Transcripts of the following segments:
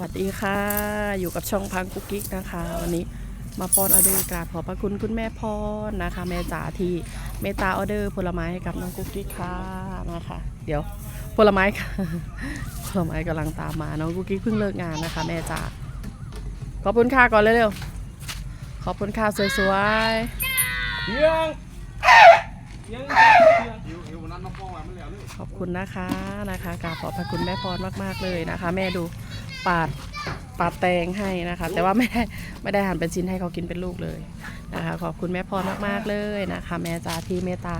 สวัสดีค่ะ อยู่กับช่องพังกุ๊กกิ๊กนะคะ วันนี้มาป้อนออเดอร์กราบขอบพระคุณคุณแม่พรนะคะ แม่จ๋าที่เมตตาออเดอร์ผลไม้ให้กับน้องกุ๊กกิ๊กค่ะนะคะ เดี๋ยวผลไม้ค่ะผลไม้กำลังตามมาน้องกุ๊กกิ๊กเพิ่งเลิกงานนะคะ แม่จ๋าขอบคุณค่ะก่อนเร็วๆขอบคุณค่ะสวยเที่ยงเที่ยงเที่ยงหิวหิววันนั้นน้องป้องมาไม่แล้วเลยๆขอบคุณนะคะนะคะกราบขอบพระคุณแม่พรมากๆเลยนะคะ แม่ดู ปาดปาดแตงให้นะคะ แต่ว่าไม่ได้ไม่ได้หั่นเป็นชิ้นให้เขากินเป็นลูกเลยนะคะ ขอบคุณแม่พรมากๆเลยนะคะ แม่จ๋าที่เมตตา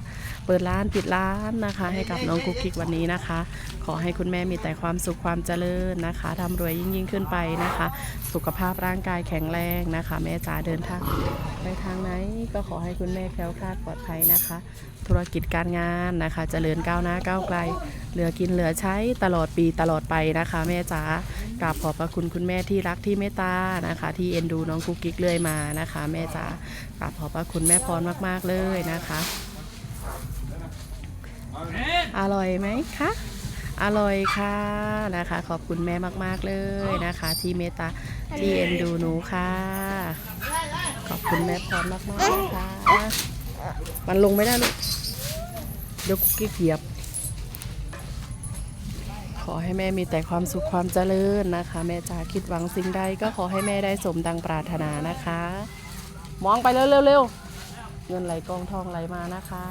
เปิดร้านปิดร้านนะคะ ให้กับน้องกุ๊กกิ๊กวันนี้นะคะ ขอให้คุณแม่มีแต่ความสุขความเจริญนะคะทำรวยยิ่งยิ่งๆขึ้นไปนะคะ สุขภาพร่างกายแข็งแรงนะคะ แม่จ๋าเดินทางไปทางไหนก็ขอให้คุณแม่แคล้วคลาดปลอดภัยนะคะ ธุรกิจการงานนะคะ เจริญก้าวหน้าก้าวไกล เหลือกินเหลือใช้ตลอดปีตลอดไปนะคะ แม่จ๋า กราบขอบพระคุณคุณแม่ที่รักที่เมตตานะคะ ที่เอ็นดูน้องกุ๊กกิ๊กเรื่อยมานะคะ แม่จ๋ากราบขอบพระคุณแม่พรมากๆเลยนะคะ อร่อยไหมคะอร่อยค่ะนะคะ ขอบคุณแม่มาก ๆ เลยนะคะ ที่เมตตาที่เอ็นดูหนูค่ะ ขอบคุณแม่พรมากๆนะคะมันลงไม่ได้ลูกเดี๋ยวกุ๊กกิ๊กเหยียบ อให้แม่มีแต่ความสุขความเจริญนะคะ แม่จ๋าคิดหวังสิ่งใดก็ขอให้แม่ได้สมดังปรารถนานะคะ มองไปเร็วๆเร็วเงินไหลกองทองไหลมานะคะ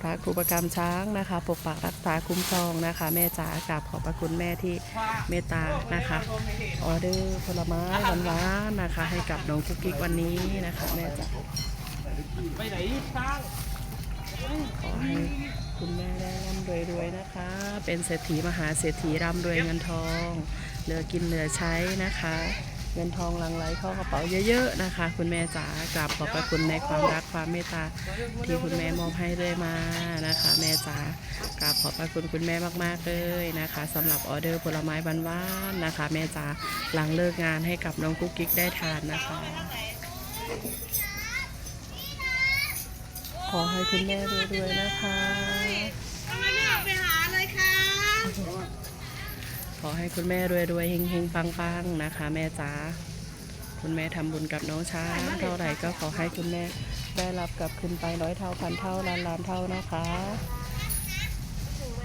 พระครูประกรรมช้างนะคะ ปกปักรักษาคุ้มครองนะคะ แม่จ๋ากราบขอบพระคุณแม่ที่เมตตานะคะออเดอร์ผลไม้หวานๆนะคะ ให้กับน้องกุ๊กกิ๊กวันนี้นะคะ แม่จ๋าไปไหนสร้างขอให้ รวยๆนะคะ เป็นเศรษฐีมหาเศรษฐีร่ำรวยเงินทอง เหลือกินเหลือใช้นะคะ เงินทองหลังไหลเข้ากระเป๋าเยอะๆนะคะ คุณแม่จ๋ากราบขอบพระคุณในความรักความเมตตาที่คุณแม่มอบให้เรื่อยมานะคะ แม่จ๋ากราบขอบพระคุณคุณแม่มากๆเลยนะคะสำหรับออเดอร์ผลไม้บานๆนะคะ แม่จ๋าหลังเลิกงานให้กับน้องกุ๊กกิ๊กได้ทานนะคะขอให้คุณแม่รวยๆนะคะ ทำไมไม่ออกไปหาเลยคะ ขอให้คุณแม่รวยๆเฮงๆปังๆนะคะ แม่จ๋าคุณแม่ทำบุญกับน้องช้างเท่าไหร่ก็ขอให้คุณแม่ได้รับกลับคืนไปร้อยเท่าพันเท่าล้านล้านเท่านะคะ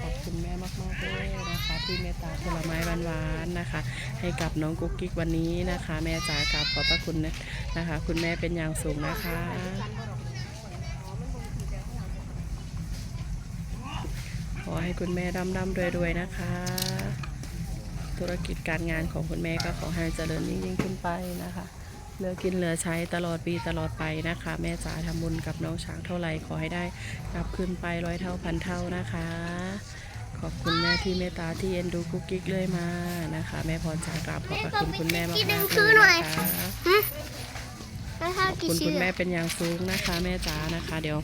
ขอบคุณแม่มากๆเลยนะคะที่เมตตาผลไม้หวานๆนะคะ ให้กับน้องกุ๊กกิ๊กวันนี้นะคะ แม่จ๋ากราบขอบพระคุณนะคะ คุณแม่เป็นอย่างสูงนะคะขอให้คุณแม่ร่ำร่ำรวยรวยๆนะคะ ธุรกิจการงานของคุณแม่ก็ขอให้เจริญยิ่งยิ่งขึ้นไปนะคะเหลือกินเหลือใช้ตลอดปีตลอดไปนะคะ แม่จ๋าทำบุญกับน้องช้างเท่าไหร่ขอให้ได้กลับขึ้นไปร้อยเท่าพันเท่านะคะ ขอบคุณแม่ที่เมตตาที่เอ็นดูกุ๊กกิ๊กเลยมานะคะ แม่พรจากราบขอบพระคุณคุณแม่มากๆเลยนะคะแล้วถ้าขอบกี่คุณชื่คุอณแม่เป็นอย่างสูงนะคะ แม่จ๋านะคะ เดี๋ยว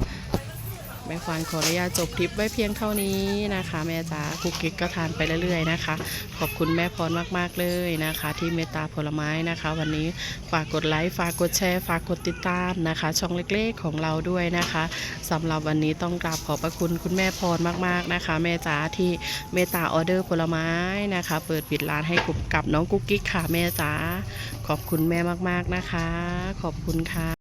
แม่ควานขออนุญาตจบคลิปไว้เพียงเท่านี้นะคะ แม่จ๋าคุกกิ๊กก็ทานไปเรื่อยๆนะคะ ขอบคุณแม่พรมากๆเลยนะคะ ที่เมตตาผลไม้นะคะ วันนี้ฝากกดไลค์ฝากกดแชร์ฝากกดติดตามนะคะ ช่องเล็กๆของเราด้วยนะคะสำหรับวันนี้ต้องกราบขอบพระคุณคุณแม่พรมากๆนะคะ แม่จ๋าที่เมตตาออเดอร์ผลไม้นะคะ เปิดปิดร้านให้กับน้องกุ๊กกิ๊กค่ะแม่จ๋าขอบคุณแม่มากๆนะคะ ขอบคุณค่ะ